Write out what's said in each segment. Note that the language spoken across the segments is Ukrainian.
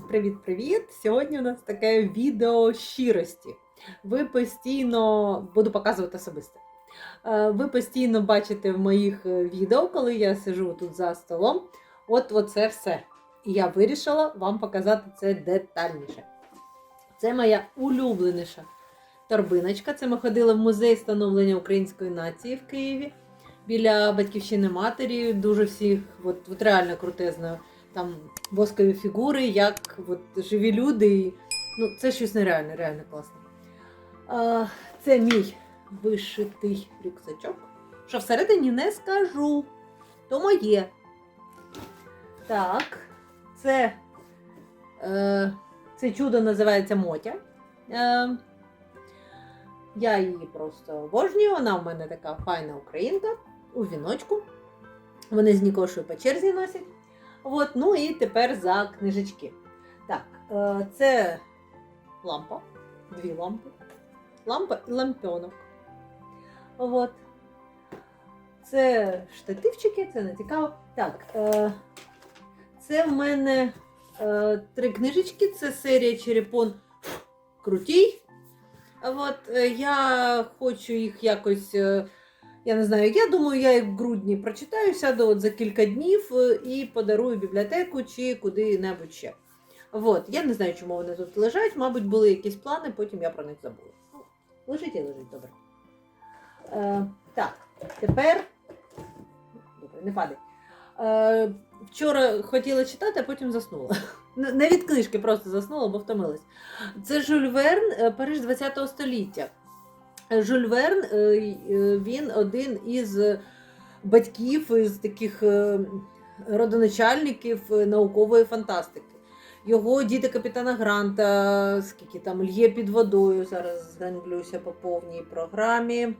Привіт-привіт! Сьогодні у нас таке відео щирості. Ви постійно буду показувати особисто. Е, Ви постійно бачите в моїх е, відео, коли я сижу тут за столом. От оце все. І я вирішила вам показати це детальніше. Це моя улюбленіша торбиночка. Це ми ходили в музей становлення української нації в Києві біля батьківщини матері. Дуже всіх, от, от реально крутезна там воскові фігури, як от, живі люди. Ну, це щось нереальне, реально класно. А, це мій вишитий рюкзачок. Що всередині не скажу. То моє. Так, це, е, це чудо називається Мотя. Е, я її просто обожнюю. Вона в мене така файна українка у віночку. Вони з Нікошою по черзі носять. От, ну і тепер за книжечки. Так, е, це лампа, дві лампи. Лампа і лампьонок. От. Це штативчики, це не цікаво. Так, е, це в мене е, три книжечки. Це серія Черепон Крутій. От, я хочу їх якось. Я не знаю, я думаю, я їх в грудні прочитаю, сяду от за кілька днів е, і подарую бібліотеку чи куди-небудь ще. От, я не знаю, чому вони тут лежать. Мабуть, були якісь плани, потім я про них забула. Ну, Лежить і лежить, добре. Е, так, тепер. Добре, не падай. Е, вчора хотіла читати, а потім заснула. Не від книжки, просто заснула, бо втомилась. Це Жюль Верн, е, Париж 20 століття. Жюль Верн, е, е, він один із батьків із таких е, родоначальників наукової фантастики. Його діти капітана Гранта, скільки там л'є під водою. Зараз зганглюся по повній програмі.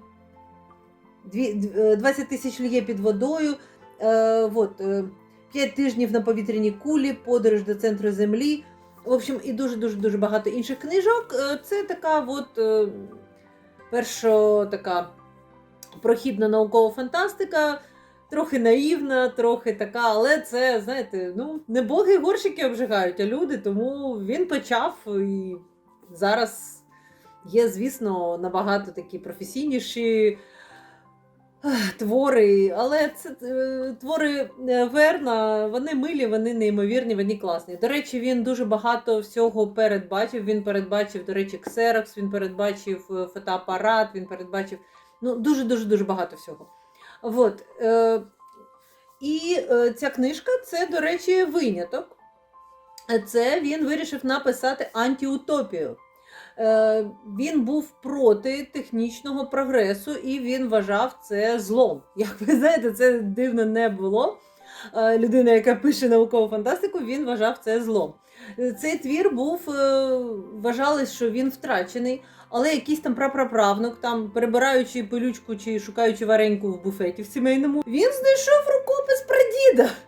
Дві- д- е, 20 тисяч л'є під водою. Е, 5 тижнів на повітряній кулі, подорож до центру землі. В общем, і дуже дуже багато інших книжок. Це така от. Перша така прохідна наукова фантастика, трохи наївна, трохи така, але це, знаєте, ну, не боги горщики обжигають, а люди, тому він почав і зараз є, звісно, набагато такі професійніші. Твори, але це е, твори е, Верна, вони милі, вони неймовірні, вони класні. До речі, він дуже багато всього передбачив. Він передбачив, до речі, ксерокс, він передбачив е, фотоапарат, він передбачив ну, дуже дуже багато всього. От, і ця книжка це, до речі, виняток. Це він вирішив написати антиутопію. Е, він був проти технічного прогресу і він вважав це злом. Як ви знаєте, це дивно не було. Е, людина, яка пише наукову фантастику, він вважав це злом. Е, Цей твір був, вважали, що він втрачений, але якийсь там прапраправнук, там перебираючи пилючку чи шукаючи вареньку в буфеті в сімейному, він знайшов рукопис прадіда.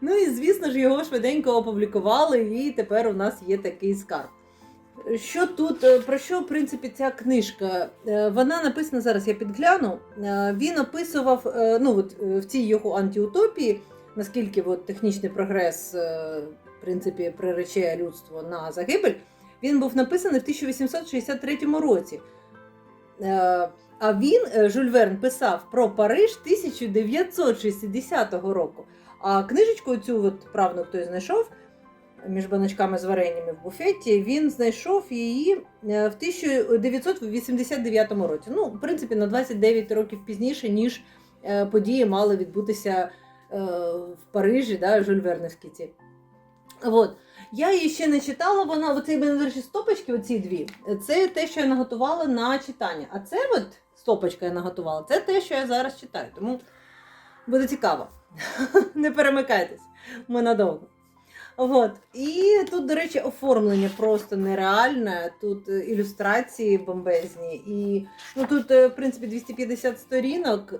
Ну і звісно ж його швиденько опублікували, і тепер у нас є такий скарб. Що тут, е, про що в принципі ця книжка? Е, Вона написана зараз, я підгляну. Е, Він описував ну, от, в цій його антиутопії, наскільки от, технічний прогрес в принципі, прирече людство на загибель. Він був написаний в 1863 році. А він, Жюль Верн, писав про Париж 1960 року. А книжечку цю от, правну хтось знайшов між баночками з вареннями в буфеті, він знайшов її е, в 1989 році. Ну, в принципі, на 29 років пізніше, ніж е, події мали відбутися е, в Парижі, да, Жюль Вернівські ці. От. Я її ще не читала, вона, оце, мене, стопочки, оці дві, це те, що я наготувала на читання. А це от стопочка я наготувала, це те, що я зараз читаю. Тому буде цікаво. Не перемикайтесь, ми надовго. От. І тут, до речі, оформлення просто нереальне. Тут е, ілюстрації бомбезні. І ну, тут, е, в принципі, 250 сторінок.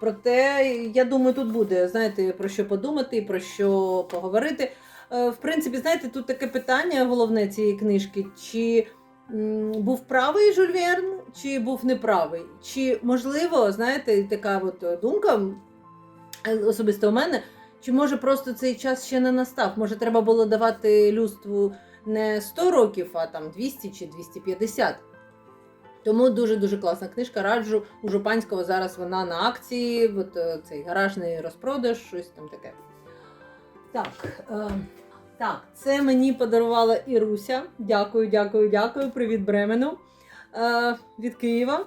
Проте, я думаю, тут буде, знаєте, про що подумати, про що поговорити. Е, В принципі, знаєте, тут таке питання головне цієї книжки: чи був правий Жюль Верн, чи був неправий? Чи можливо, знаєте, така от думка особисто у мене, Чи може просто цей час ще не настав? Може, треба було давати людству не 100 років, а там 200 чи 250. Тому дуже-дуже класна книжка. Раджу у Жупанського зараз вона на акції, от е, цей гаражний розпродаж, щось там таке. Так, е, так, це мені подарувала Іруся. Дякую, дякую, дякую. Привіт Бремену е, від Києва.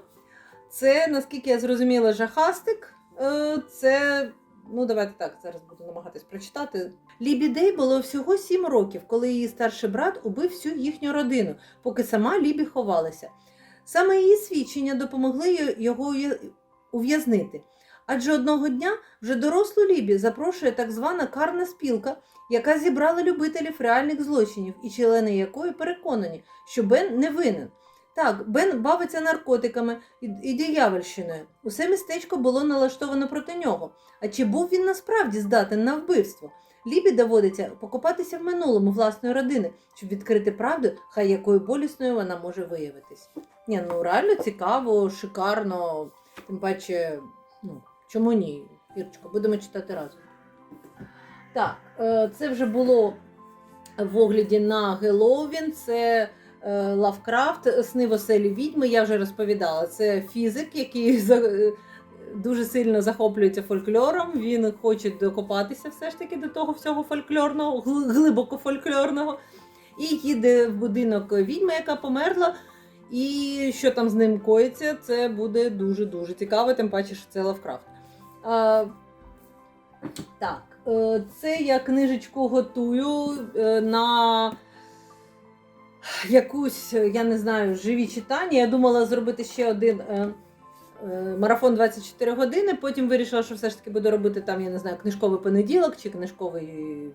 Це, наскільки я зрозуміла, жахастик. Е, це, ну давайте так, зараз буду намагатись прочитати. Лібі Дей було всього сім років, коли її старший брат убив всю їхню родину, поки сама Лібі ховалася. Саме її свідчення допомогли його ув'язнити. Адже одного дня вже дорослу Лібі запрошує так звана карна спілка, яка зібрала любителів реальних злочинів, і члени якої переконані, що Бен не винен. Так, Бен бавиться наркотиками і, і диявольщиною. Усе містечко було налаштовано проти нього. А чи був він насправді здатен на вбивство? Лібі доводиться покопатися в минулому власної родини, щоб відкрити правду, хай якою болісною вона може виявитись. Ні, ну реально цікаво, шикарно, тим паче, ну, чому ні? Ірочка, будемо читати разом. Так, е, це вже було в огляді на Геловін. Це Лавкрафт, сни в відьми. Я вже розповідала. Це фізик, який е, дуже сильно захоплюється фольклором. Він хоче докопатися все ж таки до того всього фольклорного, глибоко фольклорного. І їде в будинок відьми, яка померла. І що там з ним коїться, це буде дуже-дуже цікаво, тим паче, що це Лавкрафт. А, так, е, це я книжечку готую е, на якусь, я не знаю, живі читання. Я думала зробити ще один е, е, марафон 24 години. Потім вирішила, що все ж таки буду робити там, я не знаю, книжковий понеділок чи книжковий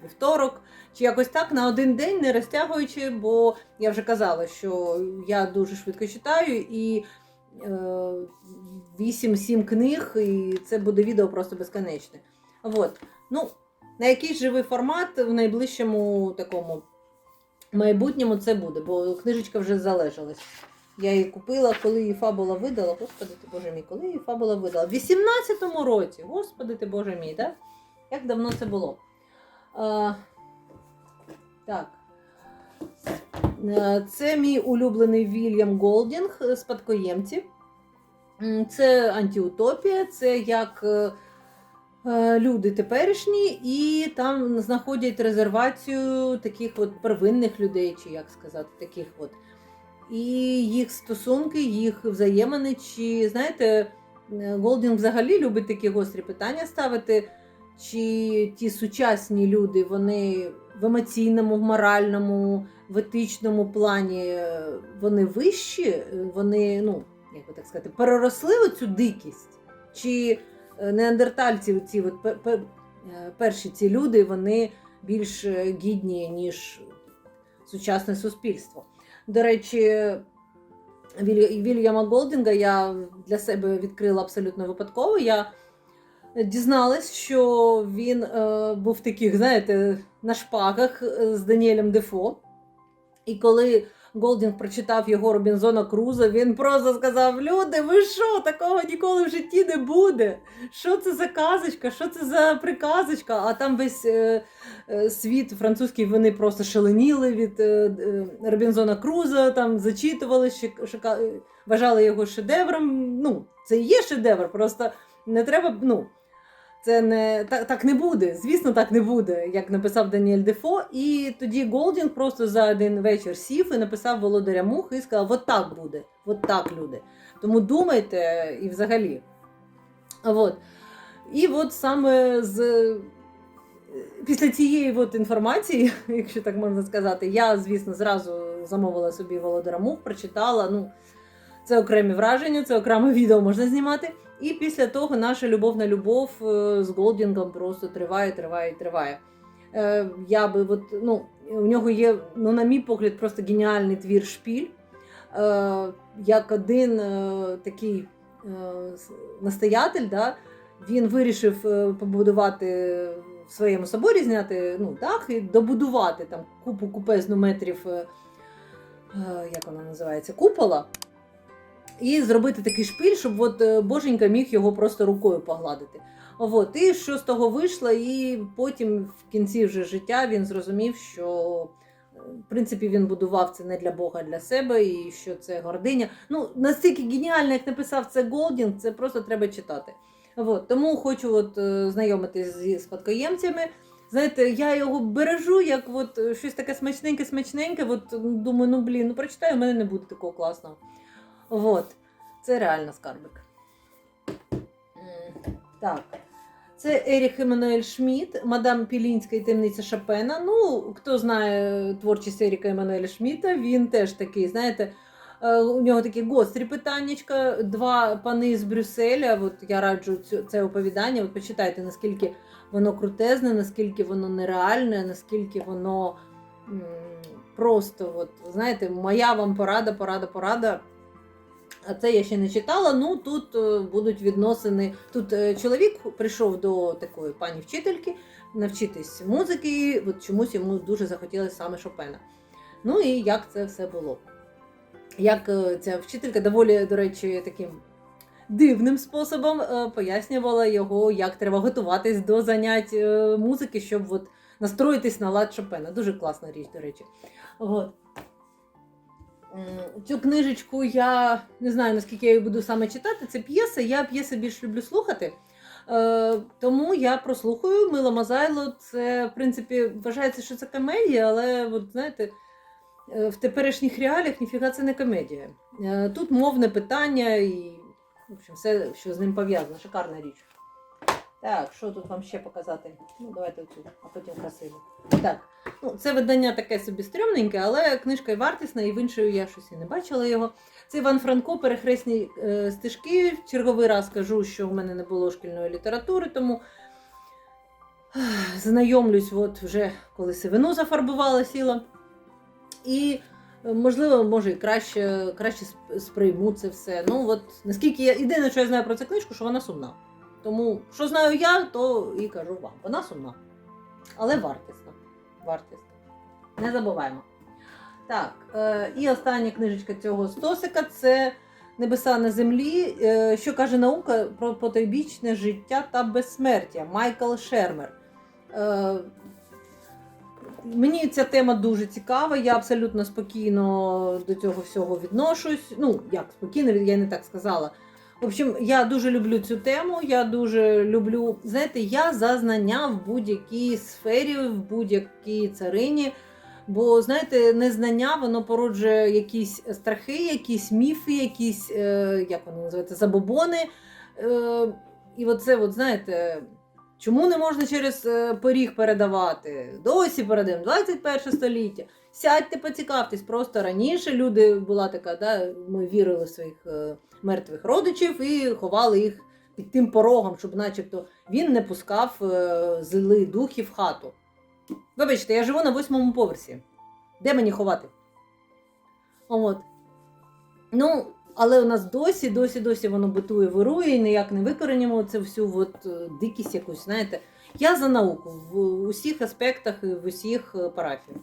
вівторок, чи якось так на один день, не розтягуючи, бо я вже казала, що я дуже швидко читаю і. е, 8-7 книг, і це буде відео просто безконечне. От. Ну, на якийсь живий формат в найближчому такому майбутньому це буде, бо книжечка вже залежалась. Я її купила, коли її фабула видала. Господи ти Боже мій, коли її фабула видала? В 18-му році. Господи ти Боже мій, так? Як давно це було? А, так. Це мій улюблений Вільям Голдінг спадкоємці. Це антиутопія, це як е, люди теперішні, і там знаходять резервацію таких от первинних людей, чи як сказати, таких от. І їх стосунки, їх взаємини. Чи знаєте, е, Голдінг взагалі любить такі гострі питання ставити. Чи ті сучасні люди, вони в емоційному, в моральному, в етичному плані е, вони вищі, е, вони, ну, як би так сказати, переросли оцю дикість? Чи е, неандертальці, ці от е, перші ці люди, вони більш е, гідні, ніж сучасне суспільство? До речі, Вільяма Голдінга я для себе відкрила абсолютно випадково. Я дізналась, що він е, був таких, знаєте, на шпагах з Даніелем Дефо. І коли Голдінг прочитав його Робінзона Круза, він просто сказав: Люди, ви що, такого ніколи в житті не буде? Що це за казочка? Що це за приказочка? А там весь е, е, світ французький вони просто шаленіли від е, е, Робінзона Круза, там зачитували, шик- шика- е, вважали його шедевром. Ну, це і є шедевр, просто не треба. ну, це не так, так не буде. Звісно, так не буде, як написав Даніель Дефо. І тоді Голдінг просто за один вечір сів і написав Володаря Мух і сказав: от так буде, от так люди. Тому думайте і взагалі. От. І от саме з після цієї от інформації, якщо так можна сказати, я, звісно, зразу замовила собі Володара Мух, прочитала. Ну, це окремі враження, це окреме відео можна знімати. І після того наша любовна любов е, з Голдінгом просто триває, триває, триває. Е, Я би, от, ну, у нього є, ну, на мій погляд, просто геніальний твір шпіль. Е, Як один такий настоятель, да, він вирішив побудувати в своєму соборі, зняти ну, дах і добудувати там купу купезну метрів, як вона називається, купола. І зробити такий шпиль, щоб от е, боженька міг його просто рукою погладити. От, і що з того вийшло, і потім в кінці вже життя він зрозумів, що е, в принципі він будував це не для Бога, а для себе, і що це гординя. Ну, настільки геніально, як написав це Голдінг, це просто треба читати. От, тому хочу от, е, знайомитись зі спадкоємцями. Знаєте, я його бережу, як от щось таке смачненьке, смачненьке. От думаю, ну блін, ну прочитаю, у мене не буде такого класного. От, це реально скарбик. Так. Це Еріх Еммануель Шмідт, мадам Пілінська і темниця Шопена. Ну, хто знає творчість Еріка Еммануеля Шмідта, він теж такий, знаєте, е, у нього такі гострі питаннячка, два пани з Брюсселя. От я раджу це оповідання. От почитайте, наскільки воно крутезне, наскільки воно нереальне, наскільки воно просто, от, знаєте, моя вам порада, порада, порада. А це я ще не читала. Ну тут е, будуть відносини. Тут е, чоловік прийшов до такої пані вчительки навчитись музики. От чомусь йому дуже захотілося саме Шопена. Ну і як це все було. Як е, ця вчителька доволі, до речі, таким дивним способом пояснювала його, як треба готуватись до занять музики, щоб от настроїтись на лад Шопена. Дуже класна річ, до речі. От. Цю книжечку я не знаю, наскільки я її буду саме читати. Це п'єса. Я п'єси більш люблю слухати. Е, тому я прослухаю Мило Мазайло. Це, в принципі, вважається, що це комедія, але от, знаєте, е, в теперішніх реаліях ніфіга це не комедія. Е, Тут мовне питання і в общем, все, що з ним пов'язано. Шикарна річ. Так, що тут вам ще показати? Ну, давайте оцю, а потім красиво. Так, ну, це видання таке собі стрьомненьке, але книжка і вартісна, і в іншої я щось і не бачила його. Це Іван Франко, перехресні е, стежки. Черговий раз кажу, що в мене не було шкільної літератури, тому ех, знайомлюсь, от вже коли сивину зафарбувала, сіла. І е, можливо, може, і краще, краще сприйму це все. Ну, от наскільки я єдине, що я знаю про цю книжку, що вона сумна. Тому, що знаю я, то і кажу вам. Вона сумна. Але вартісна. Вартісна. Не забуваємо. Так, е, і остання книжечка цього стосика це Небеса на землі. Е, що каже наука про потойбічне життя та безсмертя Майкл Шермер. Е, Мені ця тема дуже цікава, я абсолютно спокійно до цього всього відношусь. Ну, як спокійно, я не так сказала. В общем, я дуже люблю цю тему. Я дуже люблю, знаєте, я за знання в будь-якій сфері, в будь-якій царині. Бо, знаєте, незнання воно породжує якісь страхи, якісь міфи, якісь, е, як воно називається, забобони. Е, і оце, от, знаєте, чому не можна через е, поріг передавати? Досі передаємо 21 століття. Сядьте, поцікавтесь. Просто раніше люди була така, да, ми вірили в своїх е, мертвих родичів і ховали їх під тим порогом, щоб, начебто, він не пускав е, злий духів в хату. Вибачте, я живу на восьмому поверсі. Де мені ховати? От. Ну, але у нас досі, досі, досі воно битує, вирує, і ніяк не викоренимо це всю от, е, дикість якусь, знаєте. Я за науку в усіх аспектах і в усіх е, парафіях.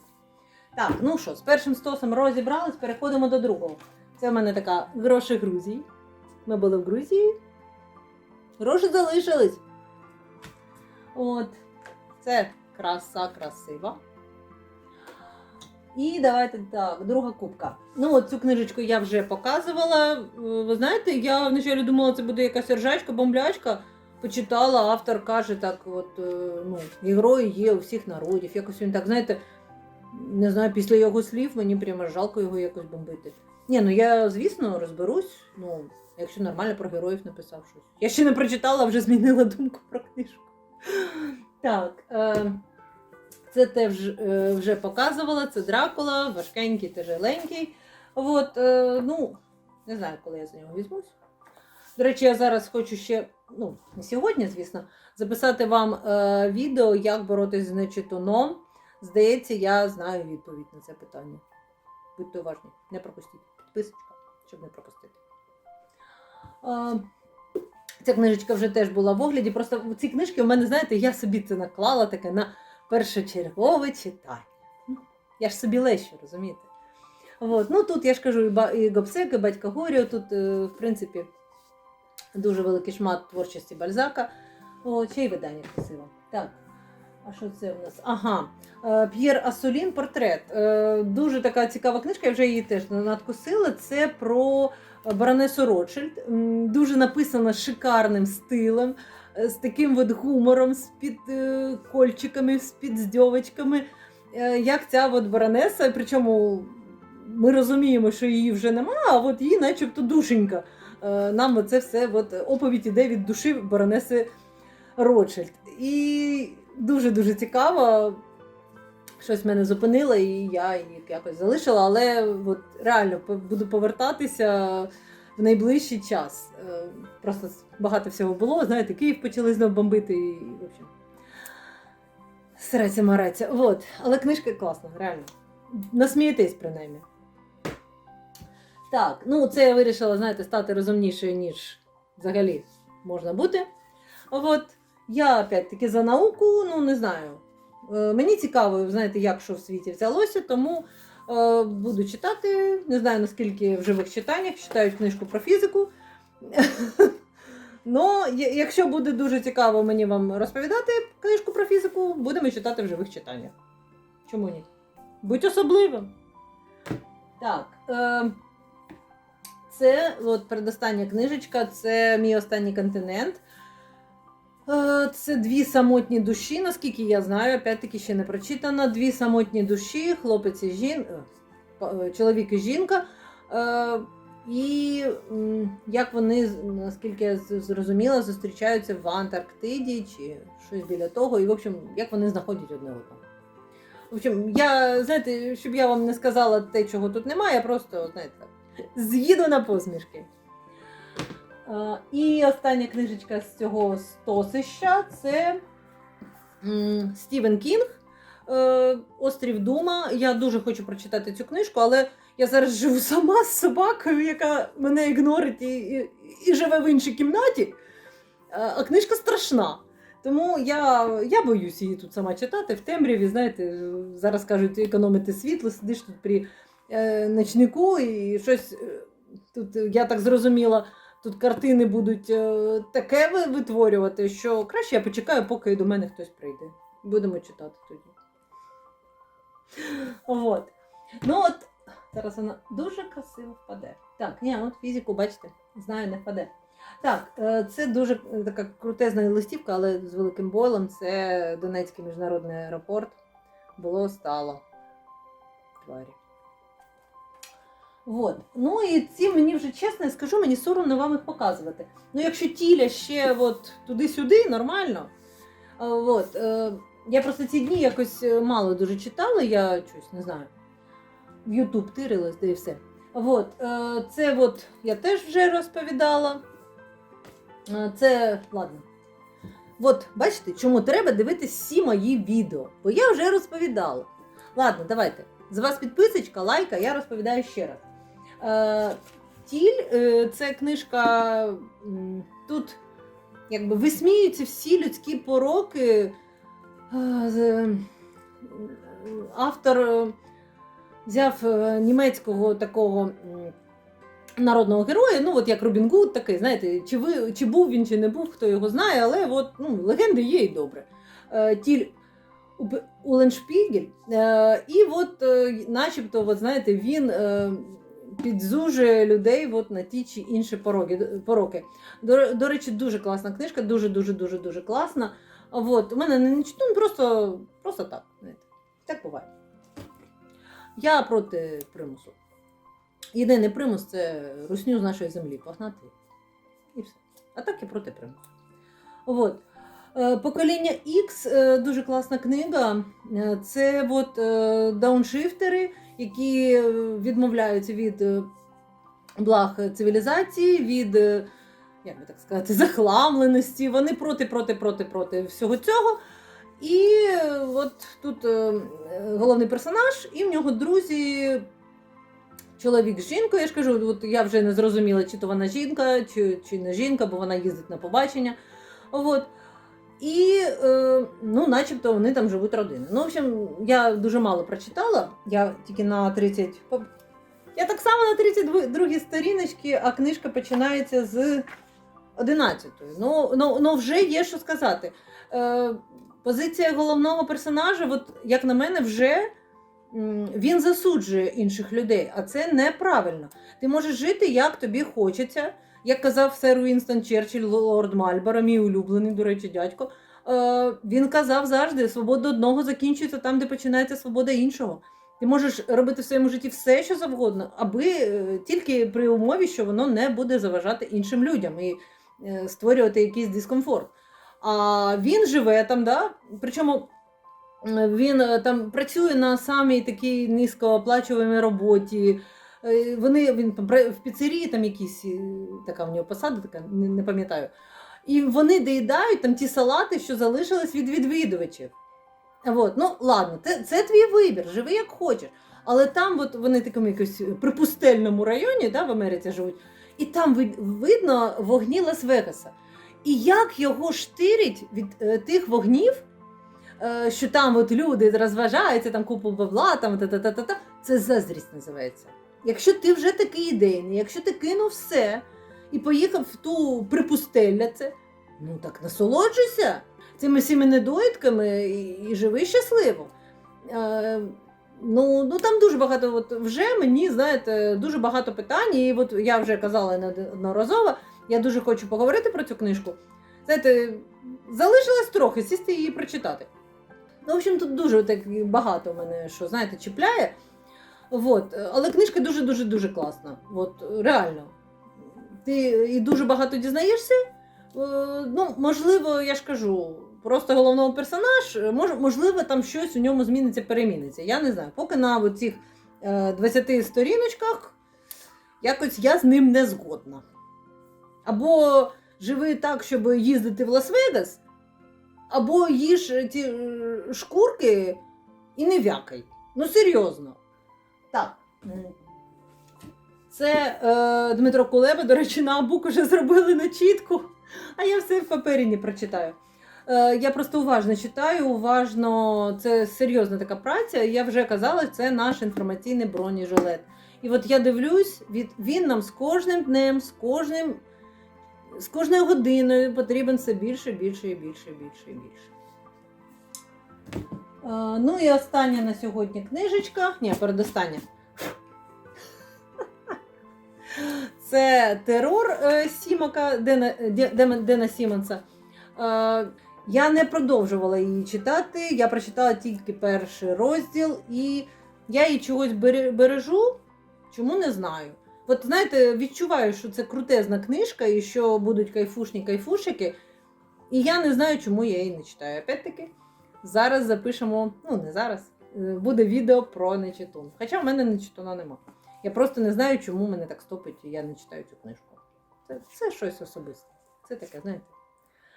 Так, ну що, з першим стосом розібрались, переходимо до другого. Це в мене така гроші Грузії. Ми були в Грузії. Гроші залишились. От. Це краса красива. І давайте так, друга кубка. Ну, от цю книжечку я вже показувала. Ви знаєте, я вначалі думала, це буде якась ржачка, бомблячка. Почитала, автор каже, так, от, е, ну, герої є у всіх народів. Якось він так, знаєте, не знаю, після його слів мені прямо жалко його якось бомбити. Ні, ну я, звісно, розберусь. Ну, якщо нормально про героїв написав щось. Я ще не прочитала, вже змінила думку про книжку. Так. Е, це теж е, вже показувала, це Дракула, важкенький, тяжеленький. От, е, ну, не знаю, коли я за нього візьмусь. До речі, я зараз хочу ще, ну, не сьогодні, звісно, записати вам е, відео, як боротися з нечитуном. Здається, я знаю відповідь на це питання. Будьте уважні, не пропустіть. Підписочка, щоб не пропустити. Ця книжечка вже теж була в огляді. Просто ці книжки у мене, знаєте, я собі це наклала таке на першочергове читання. Ну, Я ж собі лещу, розумієте? От. Ну, тут я ж кажу, і, Гобсек, і батька Горіо, тут, е, в принципі, дуже великий шмат творчості Бальзака. О, чий видання красиво. Так. А що це у нас? Ага. Е, П'єр Асолін портрет. Е, Дуже така цікава книжка, я вже її теж надкусила. Це про баронесу Ротшильд. Дуже написана шикарним стилем, е, з таким от гумором, з під е, кольчиками, з під здьовочками. Е, Як ця от баронеса, причому ми розуміємо, що її вже нема, а от її начебто душенька. Е, Нам оце все от, оповідь іде від душі баронеси Ротшильд. І дуже-дуже цікаво. Щось мене зупинило, і я її якось залишила, але от реально буду повертатися в найближчий час. Е, Просто багато всього було. Знаєте, Київ почали знов бомбити і, в общем, сраться мараться. Вот. Але книжка класна, реально. Насмієтесь, принаймні. Так, ну це я вирішила, знаєте, стати розумнішою, ніж взагалі можна бути. От. Я опять-таки за науку, ну не знаю. Е, Мені цікаво, знаєте, як що в світі взялося, тому е, буду читати. Не знаю, наскільки в живих читаннях читають книжку про фізику. Ну, якщо буде дуже цікаво мені вам розповідати книжку про фізику, будемо читати в живих читаннях. Чому ні? Будь особливим. Так. Е, це от передостання книжечка, це мій останній континент. Е, Це дві самотні душі, наскільки я знаю, опять-таки ще не прочитано. Дві самотні душі, хлопець і жін... е, е, чоловік і жінка. І як вони, наскільки я зрозуміла, зустрічаються в Антарктиді чи щось біля того, і в общем, як вони знаходять одне одного. В общем, я, знаєте, щоб я вам не сказала те, чого тут немає, я просто, знаєте, з'їду на посмішки. Е, І остання книжечка з цього стосища це Стівен Кінг. е, Острів Дума. Я дуже хочу прочитати цю книжку, але я зараз живу сама з собакою, яка мене ігнорить і, і, і живе в іншій кімнаті. Е, А книжка страшна. Тому я, я боюсь її тут сама читати в темряві. Знаєте, зараз кажуть, економити світло, сидиш тут при е, ночнику і щось тут, я так зрозуміла, тут картини будуть е, таке витворювати, що краще я почекаю, поки до мене хтось прийде. Будемо читати тоді. От. Ну от, зараз вона дуже красиво впаде. Так, ні, от фізику, бачите, знаю, не впаде. Так, е, це дуже е, така крутезна листівка, але з великим бойлом. Це Донецький міжнародний аеропорт. Було стало. Тварі. От. Ну і ці мені вже чесно я скажу, мені соромно вам їх показувати. Ну, якщо тіля ще от туди-сюди, нормально. От. е, Я просто ці дні якось е, мало дуже читала, я щось не знаю. В Ютуб тирилась, де і все. От. е, Це от я теж вже розповідала. Це ладно. От, бачите, чому треба дивитися всі мої відео, бо я вже розповідала. Ладно, давайте. З вас підписочка, лайка, я розповідаю ще раз. Е, Тіль е, це книжка. Тут якби висміюються всі людські пороки. Е, Автор взяв німецького такого народного героя, ну от як Робін Гуд такий, знаєте, чи, ви, чи був він, чи не був, хто його знає, але от, ну, легенди є і добре. Тіль Уленшпігель. І от, начебто, от, знаєте, він підзужує людей от, на ті чи інші пороги, пороки. До, до речі, дуже класна книжка, дуже дуже класна. От, у мене не ніч- ну, просто, просто так. Так буває. Я проти примусу. Єдиний примус це русню з нашої землі погнати. І все. А так я проти примусу. От. Е, Покоління X е, дуже класна книга. Е, Це от дауншифтери, які е, відмовляються від е, благ цивілізації, від, е, як би так сказати, захламленості. Вони проти, проти, проти, проти всього цього. І от тут головний персонаж, і в нього друзі. Чоловік з жінкою, я ж кажу, от я вже не зрозуміла, чи то вона жінка, чи, чи не жінка, бо вона їздить на побачення. От. І, е, ну, начебто, вони там живуть родиною. Ну, в общем, я дуже мало прочитала. Я тільки на 30. по- Я так само на 32 сторіночки, а книжка починається з одинадцятою. Ну, ну, ну вже є що сказати. Е, позиція головного персонажа, от, як на мене, вже він засуджує інших людей, а це неправильно. Ти можеш жити, як тобі хочеться. Як казав сер Вінстон Черчилль, лорд Мальборо, мій улюблений, до речі, дядько. Е, він казав завжди: свобода одного закінчується там, де починається свобода іншого. Ти можеш робити в своєму житті все, що завгодно, аби е, тільки при умові, що воно не буде заважати іншим людям і е, створювати якийсь дискомфорт. А він живе там, да? причому він там працює на самій такій низькооплачуваній роботі. Е, Вони він в піцерії там якісь е, така в нього посада, така не, не пам'ятаю. І вони доїдають там ті салати, що залишились від відвідувачів. От, ну ладно, це, це твій вибір, живи як хочеш. Але там от вони такому якось припустельному районі, да, в Америці живуть, і там видно вогні Лас-Вегаса. І як його штирить від е, тих вогнів, е, що там от люди розважаються, там купу бабла, там та-та-та-та, це заздрість називається. Якщо ти вже такий ідейний, якщо ти кинув все і поїхав в ту припустелля, це, ну так насолоджуйся цими всіми недоїдками і, і живи щасливо. Е, ну, ну там дуже багато, от вже мені, знаєте, дуже багато питань, і от я вже казала неодноразово, я дуже хочу поговорити про цю книжку. Знаєте, залишилось трохи сісти її прочитати. Ну, в общем, тут дуже так багато мене, що знаєте, чіпляє. От. Але книжка дуже-дуже дуже класна. От, реально. Ти і дуже багато дізнаєшся. Е, Ну, можливо, я ж кажу, просто головного персонаж, можливо, там щось у ньому зміниться, переміниться. Я не знаю. Поки на цих 20 сторіночках якось я з ним не згодна. Або живи так, щоб їздити в Лас-Вегас, або їж ті е, шкурки і не вякай. Ну, серйозно. Так. Це е, Дмитро Кулеба, до речі, на Абук уже зробили начітку, а я все в папері не прочитаю. Е, я просто уважно читаю, уважно, це серйозна така праця. Я вже казала, це наш інформаційний бронежилет. І от я дивлюсь, від, він нам з кожним днем, з кожним, з кожною годиною потрібен все більше, більше і більше, більше і більше. Е, ну і остання на сьогодні книжечка. Ні, передостання. Це терор е, Сімака Дена, Де- Сімонса. Е, я не продовжувала її читати. Я прочитала тільки перший розділ, і я її чогось бережу. Чому не знаю. От знаєте, відчуваю, що це крутезна книжка і що будуть кайфушні кайфушики. І я не знаю, чому я її не читаю. Опять-таки, зараз запишемо, ну не зараз, е, буде відео про нечитун. Хоча в мене нечитуна нема. Я просто не знаю, чому мене так стопить, і я не читаю цю книжку. Це, це щось особисте. Це таке, знаєте.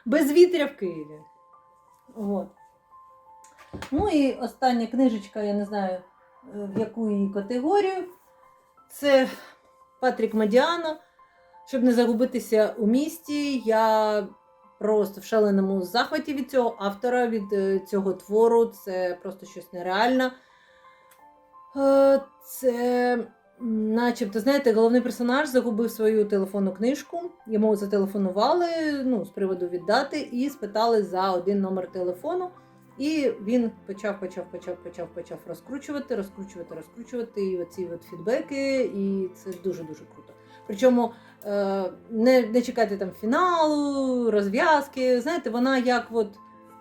Безвітря в Києві. От. Ну і остання книжечка, я не знаю, е, в яку її категорію. Це Патрік Мадіано. Щоб не загубитися у місті, я просто в шаленому захваті від цього автора, від е, цього твору. Це просто щось нереальне. Е, Це, начебто, знаєте, головний персонаж загубив свою телефонну книжку. Йому зателефонували ну, з приводу віддати і спитали за один номер телефону. І він почав, почав, почав, почав, почав розкручувати, розкручувати, розкручувати і оці от фідбеки, і це дуже-дуже круто. Причому е, не, не чекати там фіналу, розв'язки. Знаєте, вона як от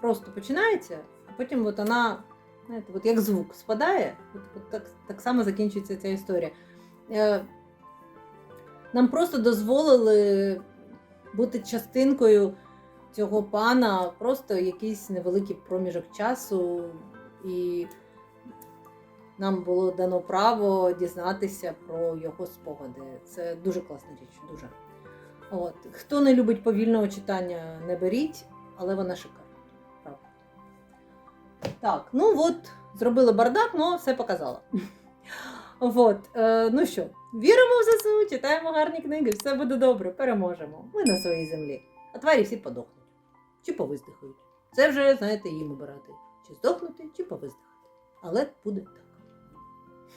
просто починається, а потім от вона, знаєте, от як звук спадає, от, от так, так само закінчується ця історія. Е, нам просто дозволили бути частинкою цього пана просто якийсь невеликий проміжок часу, і нам було дано право дізнатися про його спогади. Це дуже класна річ, дуже. От. Хто не любить повільного читання, не беріть, але вона шикарна. Правда. Так, ну от, зробили бардак, але все показала. От, е, ну що, віримо в ЗСУ, читаємо гарні книги, все буде добре, переможемо. Ми на своїй землі. А тварі всі подохнуть. Чи повиздихають. Це вже, знаєте, їм обирати. Чи здохнути, чи повиздихати. Але буде так.